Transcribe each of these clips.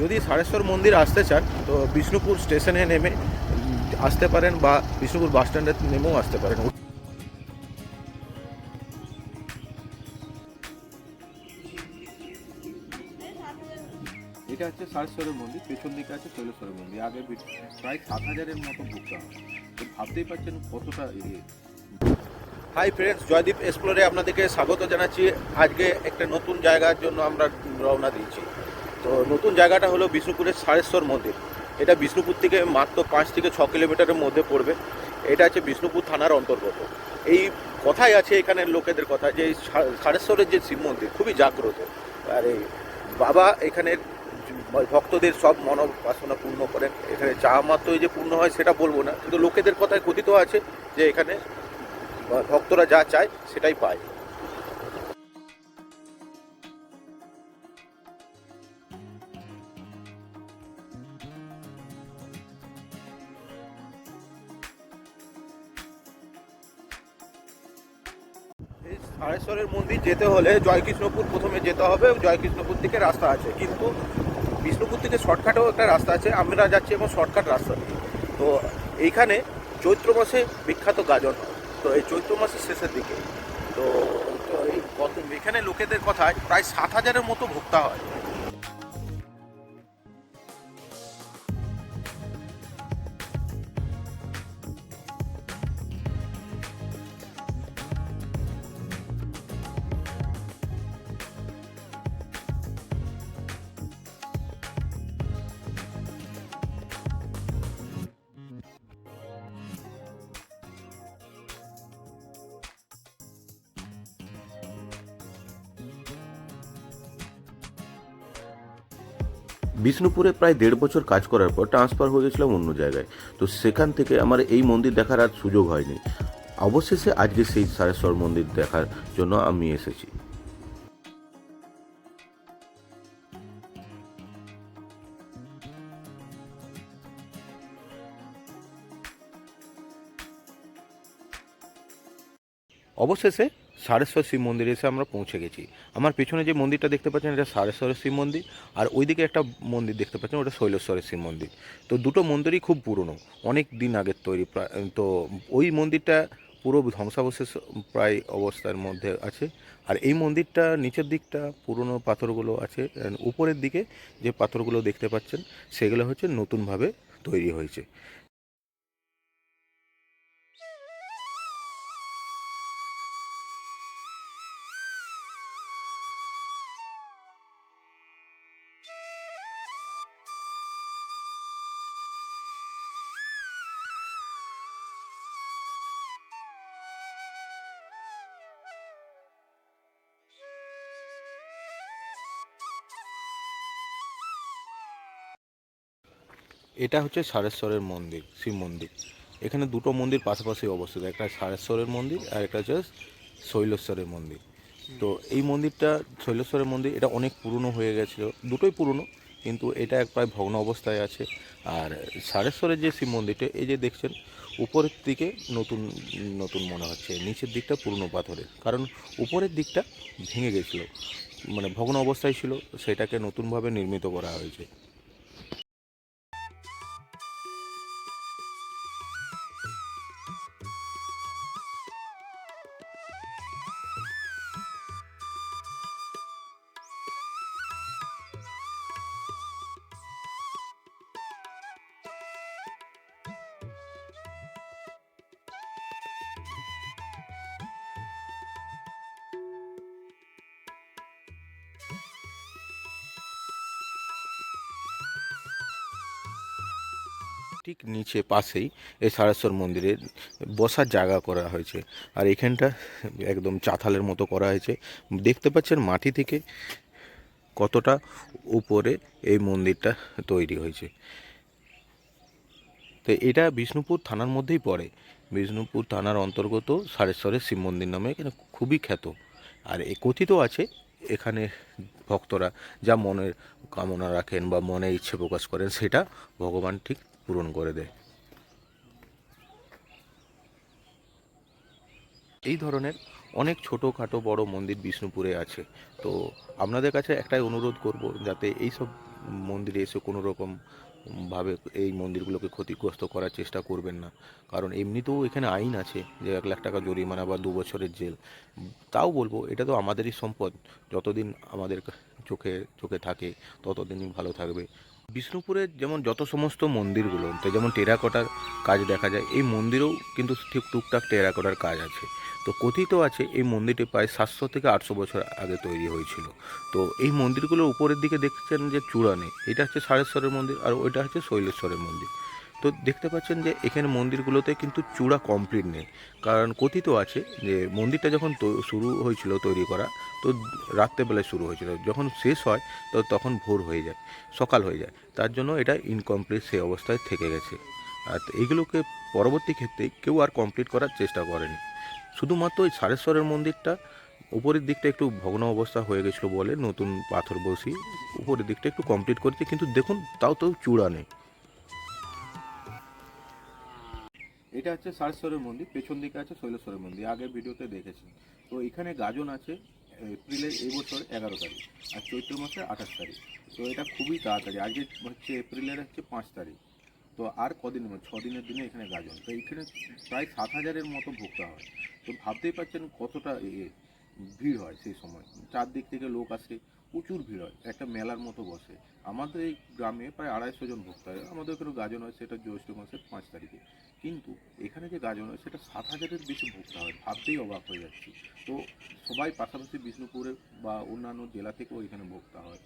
যদি সারেশ্বর মন্দির আসতে চান তো বিষ্ণুপুর স্টেশনে নেমে আসতে পারেন বা বিষ্ণুপুর বাস স্ট্যান্ডে নেমেও আসতে পারেন। এটা হচ্ছে সারেশ্বরের মন্দির পেছন দিকে আছে শৈলেশ্বরের মন্দির। আগে প্রায় সাত হাজারের মতো ভক্ত হয়। তো ভাবতেই পারছেন কতটা ইয়ে হাই ফ্রেন্ডস জয়দীপ এক্সপ্লোরে আপনাদেরকে স্বাগত জানাচ্ছি। আজকে একটা নতুন জায়গার জন্য আমরা রওনা দিয়েছি। তো নতুন জায়গাটা হলো বিষ্ণুপুরের সারেশ্বর মন্দির। এটা বিষ্ণুপুর থেকে মাত্র পাঁচ থেকে ছ কিলোমিটারের মধ্যে পড়বে। এটা হচ্ছে বিষ্ণুপুর থানার অন্তর্গত। এই কথাই আছে এখানের লোকেদের কথা যে সারেশ্বরের যে শিব মন্দির খুবই জাগ্রত। আর এই বাবা এখানের ভক্তদের সব মনোবাসনা পূর্ণ করেন। এখানে চা মাত্রই যে পূর্ণ হয় সেটা বলব না। কিন্তু লোকেদের কথায় কথিত আছে যে এখানে ভক্তরা যা চায় সেটাই পায়। এই মন্দির যেতে হলে জয়কৃষ্ণপুর প্রথমে যেতে হবে, জয়কৃষ্ণপুর থেকে রাস্তা আছে। কিন্তু বিষ্ণুপুর থেকে শর্টকাটেও একটা রাস্তা আছে, আমরা যাচ্ছি এবং শর্টকাট রাস্তা দিয়ে। তো এইখানে চৈত্র মাসে বিখ্যাত গাজন তো এই চৈত্র মাসের শেষের দিকে। তো এখানে লোকেদের কথায় প্রায় সাত হাজারের মতো ভোক্তা হয়। বিষ্ণুপুরে প্রায় দেড় বছর কাজ করার পর ট্রান্সফার হয়ে গেছিলাম অন্য জায়গায়। তো সেখান থেকে আমার এই মন্দির দেখার আর সুযোগ হয়নি। অবশেষে আজকে সেই সারেশ্বর মন্দির দেখার জন্য আমি এসেছি। অবশেষে সারেশ্বর শিব মন্দিরে এসে আমরা পৌঁছে গেছি। আমার পেছনে যে মন্দিরটা দেখতে পাচ্ছেন, এটা সারেশ্বরের শিব মন্দির, আর ওইদিকে একটা মন্দির দেখতে পাচ্ছেন, ওটা শৈলেশ্বরের শিব মন্দির। তো দুটো মন্দিরই খুব পুরনো, অনেক দিন আগের তৈরি তো ওই মন্দিরটা পুরো ধ্বংসাবশেষ প্রায় অবস্থার মধ্যে আছে। আর এই মন্দিরটা নিচের দিকটা পুরনো পাথরগুলো আছে উপরের দিকে যে পাথরগুলো দেখতে পাচ্ছেন, সেগুলো হচ্ছে নতুনভাবে তৈরি হয়েছে। এটা হচ্ছে সারেশ্বরের মন্দির, শিব মন্দির। এখানে দুটো মন্দির পাশাপাশি অবস্থিত, একটা সারেশ্বরের মন্দির আর একটা হচ্ছে শৈলেশ্বরের মন্দির। তো এই মন্দিরটা, শৈলেশ্বরের মন্দির, এটা অনেক পুরনো হয়ে গেছিল, দুটোই পুরনো, কিন্তু এটা এক প্রায় ভগ্ন অবস্থায় আছে। আর সারেশ্বরের যে শিব মন্দিরটা, এই যে দেখছেন, উপরের দিকে নতুন নতুন মনে হচ্ছে, নিচের দিকটা পুরনো পাথরের, কারণ উপরের দিকটা ভেঙে গেছিল মানে ভগ্ন অবস্থায় ছিল, সেটাকে নতুনভাবে নির্মিত করা হয়েছে। ঠিক নিচে পাশেই এই সারেশ্বর মন্দিরের বসার জায়গা করা হয়েছে। আর এখানটা একদম চাতালের মতো করা হয়েছে। দেখতে পাচ্ছেন মাটি থেকে কতটা উপরে এই মন্দিরটা তৈরি হয়েছে। তো এটা বিষ্ণুপুর থানার মধ্যেই পড়ে। বিষ্ণুপুর থানার অন্তর্গত সারেশ্বরের শিব মন্দির নামে এখানে খুবই খ্যাত। আর এ কথিত আছে এখানে ভক্তরা যা মনের কামনা রাখেন বা মনে ইচ্ছে প্রকাশ করেন সেটা ভগবান ঠিক পূরণ করে দেয়। এই ধরনের অনেক ছোটোখাটো বড় মন্দির বিষ্ণুপুরে আছে। তো আপনাদের কাছে একটাই অনুরোধ করব যাতে এই সব মন্দিরে এসে কোনো রকম ভাবে এই মন্দিরগুলোকে ক্ষতিগ্রস্ত করার চেষ্টা করবেন না। কারণ এমনিতেও এখানে আইন আছে যে এক লাখ টাকা জরিমানা বা দু বছরের জেল। তাও বলব, এটা তো আমাদেরই সম্পদ। যতদিন আমাদের চোখে চোখে থাকে, ততদিনই ভালো থাকবে। বিষ্ণুপুরের যেমন যত সমস্ত মন্দিরগুলো যেমন টেরাকোটার কাজ দেখা যায়, এই মন্দিরেও কিন্তু ঠিক টুকটাক টেরাকোটার কাজ আছে। তো কথিত আছে এই মন্দিরটি প্রায় সাতশো থেকে আটশো বছর আগে তৈরি হয়েছিল। তো এই মন্দিরগুলোর উপরের দিকে দেখছেন যে চূড়া নেই এটা হচ্ছে সারেশ্বরের মন্দির আর ওইটা হচ্ছে শৈলেশ্বরের মন্দির। তো দেখতে পাচ্ছেন যে এখানে মন্দিরগুলোতে কিন্তু চূড়া কমপ্লিট নেই। কারণ কথিত আছে যে মন্দিরটা যখন শুরু হয়েছিল তৈরি করা, তো রাত্রেবেলায় শুরু হয়েছিল। যখন শেষ হয়, তো তখন ভোর হয়ে যায়, সকাল হয়ে যায়। তার জন্য এটা ইনকমপ্লিট সেই অবস্থায় থেকে গেছে। আর এইগুলোকে পরবর্তী ক্ষেত্রে কেউ আর কমপ্লিট করার চেষ্টা করেনি। শুধুমাত্র ওই সারেশ্বরের মন্দিরটা উপরের দিকটা একটু ভগ্ন অবস্থা হয়ে গেছিল বলে নতুন পাথর বসি উপরের দিকটা একটু কমপ্লিট করেছে, কিন্তু দেখুন তাও তো চূড়া নেই। এটা হচ্ছে সারেশ্বরের মন্দির, পেছন দিকে আছে শৈলেশ্বরের মন্দির আগের ভিডিওতে দেখেছেন। তো এখানে গাজন আছে এপ্রিলের এই বছর এগারো তারিখ আর চৈত্র মাসে আঠাশ তারিখ। তো এটা খুবই তাড়াতাড়ি, আজকে হচ্ছে এপ্রিলের হচ্ছে পাঁচ তারিখ। তো আর কদিন ছ দিনের দিনে এখানে গাজন। তো এখানে প্রায় সাত হাজারের মতো ভোক্তা হয়। তো ভাবতেই পারছেন কতটা এ ভিড় হয় সেই সময়। চারদিক থেকে লোক আসে, প্রচুর ভিড় হয়, একটা মেলার মতো বসে। আমাদের এই গ্রামে প্রায় আড়াইশো জন ভোক্তা হয়, আমাদের ওখানে গাজন হয় সেটা জ্যৈষ্ঠ মাসের পাঁচ তারিখে। কিন্তু এখানে যে গাজন হয় সেটা সাত হাজারের বেশি ভোক্তা হয়, ভাবতেই অবাক হয়ে যাচ্ছি। তো সবাই পাশাপাশি বিষ্ণুপুরে বা অন্যান্য জেলা থেকেও এখানে ভোক্তা হয়।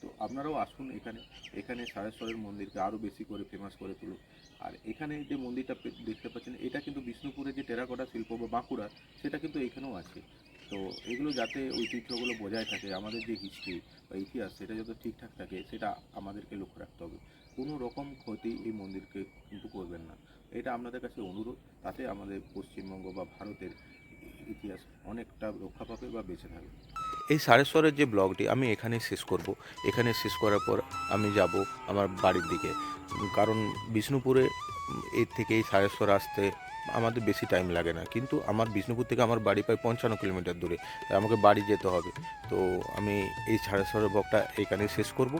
তো আপনারাও আসুন এখানে এখানে সারেশ্বরের মন্দিরকে আরও বেশি করে ফেমাস করে তুলুন। আর এখানে যে মন্দিরটা দেখতে পাচ্ছেন, এটা কিন্তু বিষ্ণুপুরে যে টেরাকোটা শিল্প বা বাঁকুড়া, সেটা কিন্তু এখানেও আছে। তো এগুলো যাতে ঐতিহ্যগুলো বজায় থাকে, আমাদের যে হিস্ট্রি বা ইতিহাস সেটা যাতে ঠিকঠাক থাকে, সেটা আমাদেরকে লক্ষ্য রাখতে হবে। কোনো রকম ক্ষতি এই মন্দিরকে কিন্তু করবেন না। এটা আপনাদের কাছে অনুরোধ, তাতে আমাদের পশ্চিমবঙ্গ বা ভারতের ইতিহাস অনেকটা রক্ষা পাবে বা বেঁচে থাকবে। এই সারেশ্বরের যে ব্লগটি আমি এখানে শেষ করব। এখানে শেষ করার পর আমি যাব আমার বাড়ির দিকে। কারণ বিষ্ণুপুরে এর থেকে এই সারেশ্বর আসতে আমাদের বেশি টাইম লাগে না। কিন্তু আমার বিষ্ণুপুর থেকে আমার বাড়ি প্রায় পঞ্চান্ন কিলোমিটার দূরে, তাই আমাকে বাড়ি যেতে হবে। তো আমি এই সারেশ্বরের ব্লগটা এখানে শেষ করব।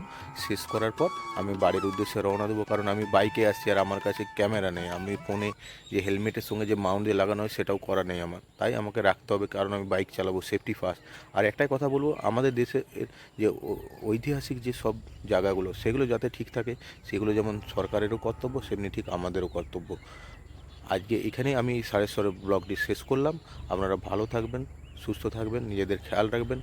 শেষ করার পর আমি বাড়ির উদ্দেশ্যে রওনা দেবো, কারণ আমি বাইকে আসছি আর আমার কাছে ক্যামেরা নেই। আমি ফোনে যে হেলমেটের সঙ্গে যে মাউন্ট দিয়ে লাগানো হয় সেটাও করা নেই আমার। তাই আমাকে রাখতে হবে, কারণ আমি বাইক চালাবো সেফটি ফার্স্ট আর একটাই কথা বলব, আমাদের দেশে যে ঐতিহাসিক যে সব জায়গাগুলো, সেগুলো যাতে ঠিক থাকে, সেগুলো যেমন সরকারেরও কর্তব্য, সেমনি ঠিক আমাদেরও কর্তব্য। আজকে এখানে আমি সারেশ্বরের ব্লগটি শেষ করলাম। আপনারা ভালো থাকবেন, সুস্থ থাকবেন, নিজেদের খেয়াল রাখবেন।